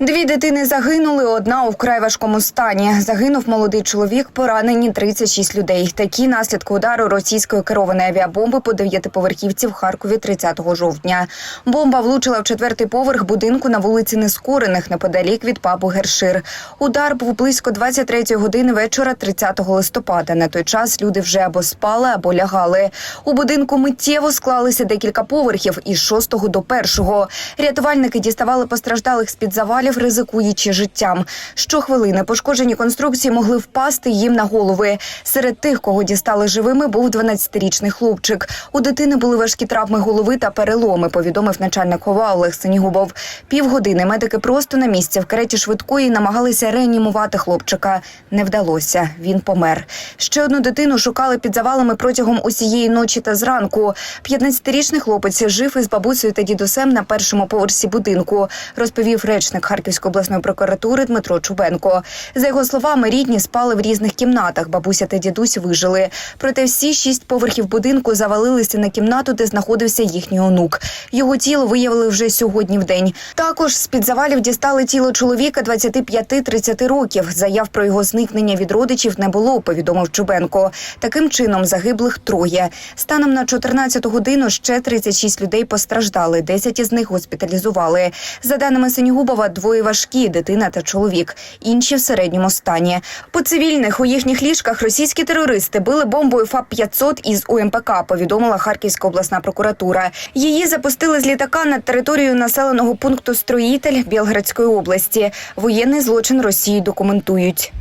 Дві дитини загинули, одна у вкрай важкому стані. Загинув молодий чоловік, поранені 36 людей. Такі наслідки удару російської керованої авіабомби по дев'ятиповерхівці в Харкові 30 жовтня. Бомба влучила в четвертий поверх будинку на вулиці Нескорених, неподалік від пабу Гершир. Удар був близько 23 години вечора 30 листопада. На той час люди вже або спали, або лягали. У будинку миттєво склалися декілька поверхів із шостого до першого. Рятувальники діставали постраждалих з-під завалів, ризикуючи життям. Щохвилини пошкоджені конструкції могли впасти їм на голови. Серед тих, кого дістали живими, був 12-річний хлопчик. У дитини були важкі травми голови та переломи, повідомив начальник ХОВА Олег Синігубов. Півгодини медики просто на місці в кареті швидкої намагалися реанімувати хлопчика. Не вдалося. Він помер. Ще одну дитину шукали під завалами протягом усієї ночі та зранку. 15-річний хлопець жив із бабусею та дідусем на першому поверсі будинку, розповів речник Харківської обласної прокуратури Дмитро Чубенко. За його словами, рідні спали в різних кімнатах. Бабуся та дідусь вижили. Проте всі шість поверхів будинку завалилися на кімнату, де знаходився їхній онук. Його тіло виявили вже сьогодні в день. Також з під завалів дістали тіло чоловіка 25-30 років. Заяв про його зникнення від родичів не було. Повідомив Чубенко. Таким чином загиблих троє. Станом на 14 годину ще 36 людей постраждали. 10 із них госпіталізували. За даними Синігубова, двоє важкі дитина та чоловік. Інші в середньому стані. По цивільних у їхніх ліжках російські терористи били бомбою ФАП 500 із УМПК. Повідомила Харківська обласна прокуратура. Її запустили з літака над територією населеного пункту Строїтель Білградської області. Воєнний злочин Росії документують.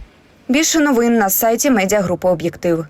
Більше новин на сайті медіагрупи Об'єктив.